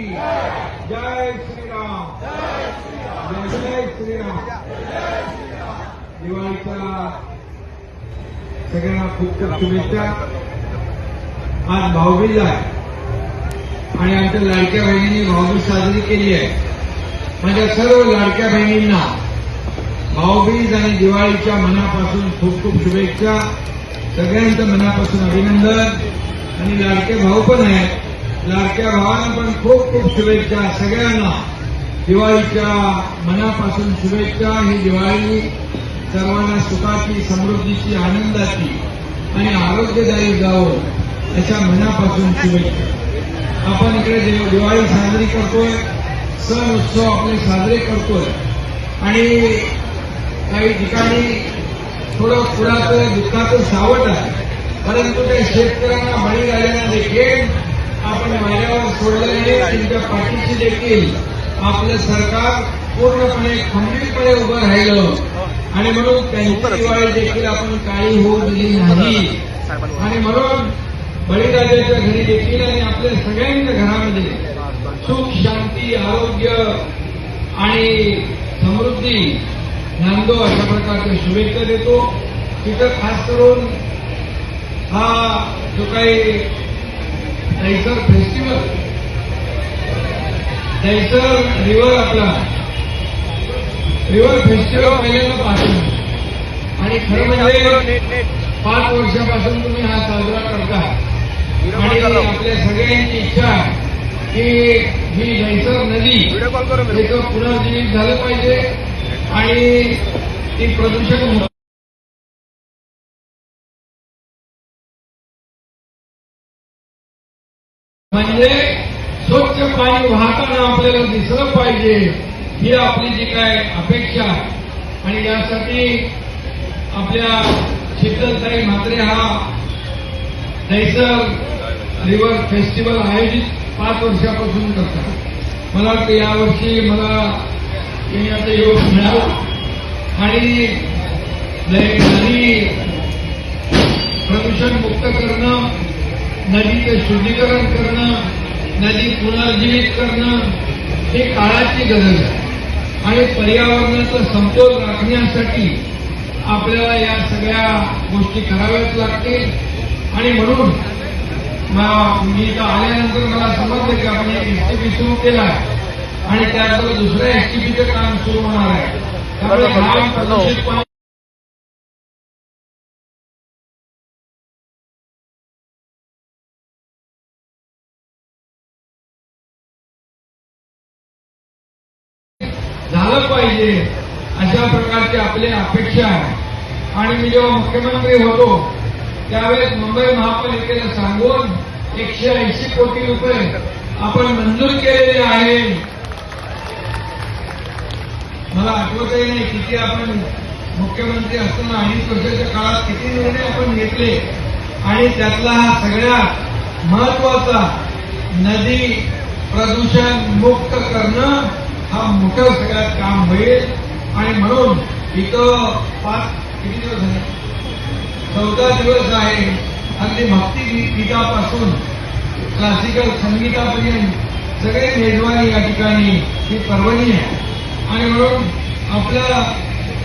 जय श्रीराम. जय जय श्रीराम. दिवाळीच्या सगळ्यांना खूप खूप शुभेच्छा. आज भाऊबीज आहे. आणि आमच्या लाडक्या बहिणींनी भाऊबीज साजरी केली आहे. माझ्या सर्व लाडक्या बहिणींना भाऊबीज आणि दिवाळीच्या मनापासून खूप खूप शुभेच्छा. सगळ्यांचं मनापासून अभिनंदन. आणि लाडके भाऊ पण आहेत. लाडक्या भावांना पण खूप खूप शुभेच्छा सगळ्यांना. दिवाळीच्या मनापासून शुभेच्छा. ही दिवाळी सर्वांना सुखाची समृद्धीची आनंदाची आणि आरोग्यदायी जावं अशा मनापासून शुभेच्छा. आपण इकडे दिवाळी साजरी करतोय सण उत्सव आपले साजरे करतोय. आणि काही ठिकाणी थोडं पुराचं दुःखाचं सावट आहे. परंतु त्या शेतकऱ्यांना बळी झाल्यानं देखील आपण वाऱ्यावर सोडलेले त्यांच्या पाठीशी देखील आपलं सरकार पूर्णपणे खंबीरपणे उभं राहिलं. आणि म्हणून त्यांची दिवाळी देखील आपण काही होऊ दिली नाही. आणि म्हणून बळीराजाच्या घरी देखील आणि आपल्या सगळ्यांच्या घरामध्ये सुख शांती आरोग्य आणि समृद्धी नांदो अशा प्रकारच्या शुभेच्छा देतो. तिथं खास करून हा जो काही दहिसर फेस्टिवल दहिसर रिव्हर आपला. रिव्हर फेस्टिवल पहिल्यांदा पासून आणि खरं म्हणजे पाच वर्षापासून तुम्ही हा साजरा करता आणि आपल्या सगळ्यांची इच्छा आहे की ही दहिसर नदी त्याचं पुनर्जीवित झालं पाहिजे. आणि ती प्रदूषण म्हणजे स्वच्छ पाणी वाहताना आपल्याला दिसलं पाहिजे ही आपली जी काय अपेक्षा आहे. आणि यासाठी आपल्या शीतलताई म्हात्रे हा नैसर्ग रिव्हर फेस्टिवल आयोजित पाच वर्षापासून करतात. मला वाटतं यावर्षी मला येण्याचा योग मिळाला. आणि नदी प्रदूषण मुक्त करणं नदीचं शुद्धीकरण करणं नदी पुनर्जीवित करणं हे काळाची गरज आहे. आणि पर्यावरणाचा समतोल राखण्यासाठी आपल्याला या सगळ्या गोष्टी कराव्याच लागतील. आणि म्हणून मा- इथं आल्यानंतर मला समजलं की आपण एक एसटीपी सुरू केला आणि त्यानंतर दुसऱ्या एसटीपीचं काम सुरू होणार आहे. त्यामुळे झालं पाहिजे अशा प्रकारची आपली अपेक्षा आहे. आणि मी जेव्हा मुख्यमंत्री होतो त्यावेळेस मुंबई महापालिकेला सांगून एकशे ऐंशी कोटी रुपये आपण मंजूर केलेले आहे. मला आठवतही नाही किती आपण मुख्यमंत्री असताना अडीच वर्षाच्या काळात किती निर्णय आपण घेतले. आणि त्यातला हा सगळ्यात महत्त्वाचा नदी प्रदूषण मुक्त करणं मोठं सगळ्यात काम होईल. आणि म्हणून इथं पाच किती दिवस आहे चौदा दिवस आहे. अगदी भक्ती गीतापासून क्लासिकल संगीतापर्यंत सगळे मेजवानी या ठिकाणी ही पर्वणी आहे. आणि म्हणून आपल्या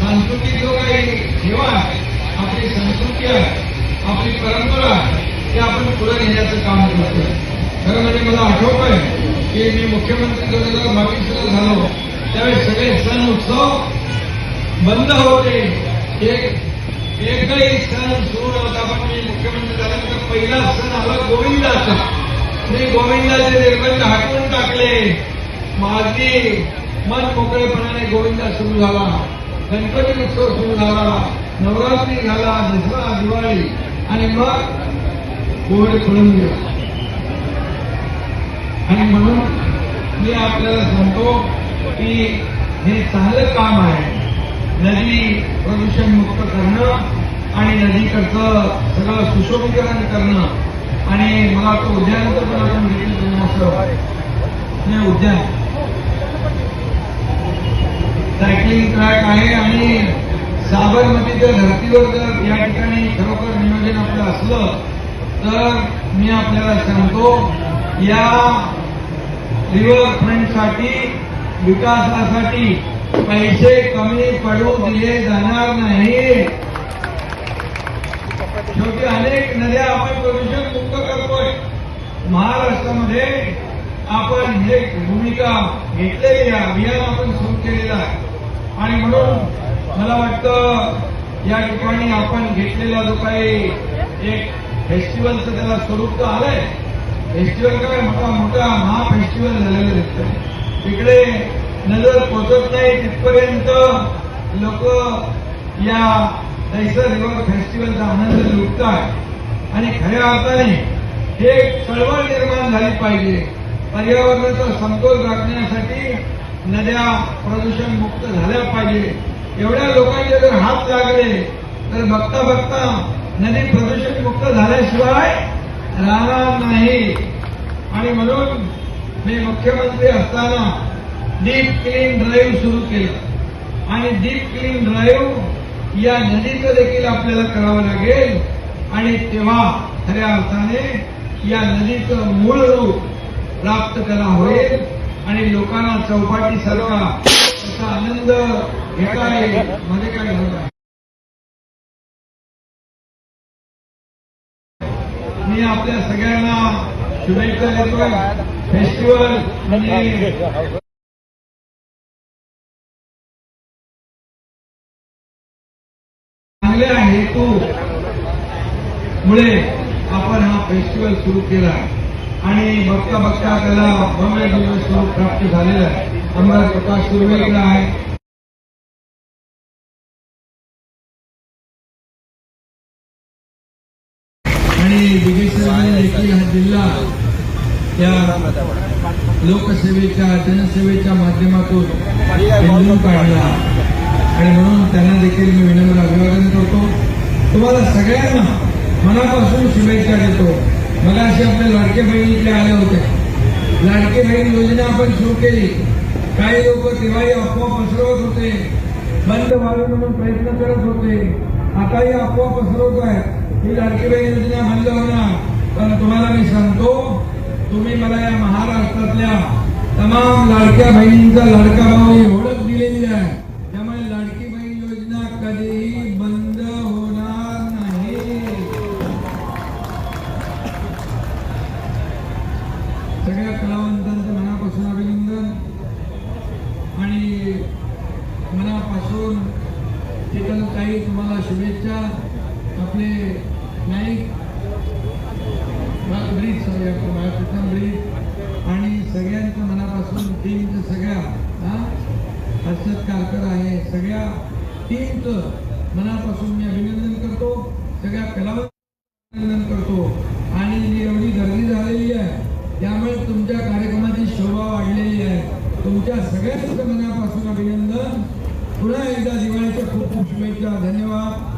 सांस्कृतिक जो काही ठेवा आहे आपली संस्कृती आहे आपली परंपरा आहे ते आपण पुढे नेण्याचं काम करतोय. खरं म्हणजे मला आठवत आहे की मी मुख्यमंत्री दोन हजार बावीसला झालो. त्यावेळी सगळे सण उत्सव बंद होते. एक एकही सण सुरू नव्हता पण मी मुख्यमंत्री झाल्यानंतर पहिला सण आला गोविंदाचा. मी गोविंदाचे निर्बंध हटवून टाकले. माझी मन मोकळेपणाने गोविंदा सुरू झाला. गणपती उत्सव सुरू झाला. नवरात्री झाला दसरा दिवाळी आणि मग कोविड पडून गेला आणि म्हणून मी आपल्याला सांगतो की हे चांगलं काम आहे. नदी प्रदूषण मुक्त करणं आणि नदीकडचं सगळं सुशोभीकरण करणं. आणि मला वाटतं उद्यानाचं पण आपण घेतलं असं उद्यान. सायकलिंग ट्रॅक आहे आणि साबरमतीच्या धर्तीवर जर या ठिकाणी खरोखर नियोजन आपलं असलं तर मी आपल्याला सांगतो या रिव्हरफ्रंटसाठी विकासासाठी पैसे कमी पडू दिले जाणार नाही. शेवटी अनेक नद्या आपण प्रदूषण मुक्त करतोय. महाराष्ट्रामध्ये आपण हे भूमिका घेतलेली आहे अभियान आपण सुरू केलेलं आहे. आणि म्हणून मला वाटतं या ठिकाणी आपण घेतलेला जो काही एक फेस्टिवलचं त्याला स्वरूप तर आलंय. फेस्टिवल काय मोठा मोठा महाफेस्टिवल झालेलं दिसतं तिकडे नजर पोचत नाही तिथपर्यंत लोक या दैसर रिव्हर फेस्टिवलचा आनंद लुटतात आणि खऱ्या अर्थाने हे चळवळ निर्माण झाली पाहिजे. पर्यावरणाचा समतोल राखण्यासाठी नद्या प्रदूषण मुक्त झाल्या पाहिजे. एवढ्या लोकांचे जर हात लागले तर बघता बघता नदी प्रदूषण मुक्त झाल्याशिवाय राहणार नाही. आणि म्हणून मी मुख्यमंत्री असताना डीप क्लीन ड्राईव्ह सुरू केलं. आणि डीप क्लीन ड्राईव्ह या नदीचं देखील आपल्याला करावं लागेल. आणि तेव्हा खऱ्या अर्थाने या नदीचं मूळ रूप प्राप्त करा होईल. आणि लोकांना चौपाटी सर्व त्याचा आनंद घेता येईल. मध्ये काय मी आपल्या सगळ्यांना शुभेच्छा देतो. फेस्टिवल म्हणजे चांगल्या हेतू मुळे आपण हा फेस्टिवल सुरू केला. आणि बघता बघता त्याला भव्य दिवस स्वरूप प्राप्त झालेलं आहे. आमदार प्रकाश सुर्वेकर आहे. आणि देखील हा जिल्हा या लोकसेवेच्या जनसेवेच्या माध्यमातून निवडून काढला. आणि म्हणून त्यांना देखील मी विनम्र अभिवादन करतो. तुम्हाला सगळ्यांना मनापासून शुभेच्छा देतो. मला असे आपल्या लाडके बहिणीकडे आले होते. लाडके बहीण योजना आपण सुरू केली. काही लोक तेव्हाही अफवा पसरवत होते. बंद व्हावे म्हणून प्रयत्न करत होते. आताही अफवा पसरवत आहे मी लाडकी योजना बंद होणार पण तुम्हाला मी सांगतो तुम्ही मला या महाराष्ट्रातल्या तमाम लाडक्या बहिणींचा लाडका भाऊ ही ओळख दिलेली आहे. त्यामुळे लाडकी बहीण योजना कधीही बंद होणार नाही. सगळ्या कलावंतांचं मनापासून अभिनंदन. आणि मनापासून तिथं काही तुम्हाला शुभेच्छा आपले नाही. ब्रीज सगळ्या प्रथम ब्रीज आणि सगळ्यांचं मनापासून टीमचं सगळ्या हा? हर्षद कारकर आहे. सगळ्या टीमचं मनापासून मी अभिनंदन करतो. सगळ्या कलावंत अभिनंदन करतो. आणि जी एवढी गर्दी झालेली आहे त्यामुळे तुमच्या कार्यक्रमाची शोभा वाढलेली आहे. तुमच्या सगळ्यांचं मनापासून अभिनंदन. पुन्हा एकदा दिवाळीच्या खूप खूप शुभेच्छा. धन्यवाद.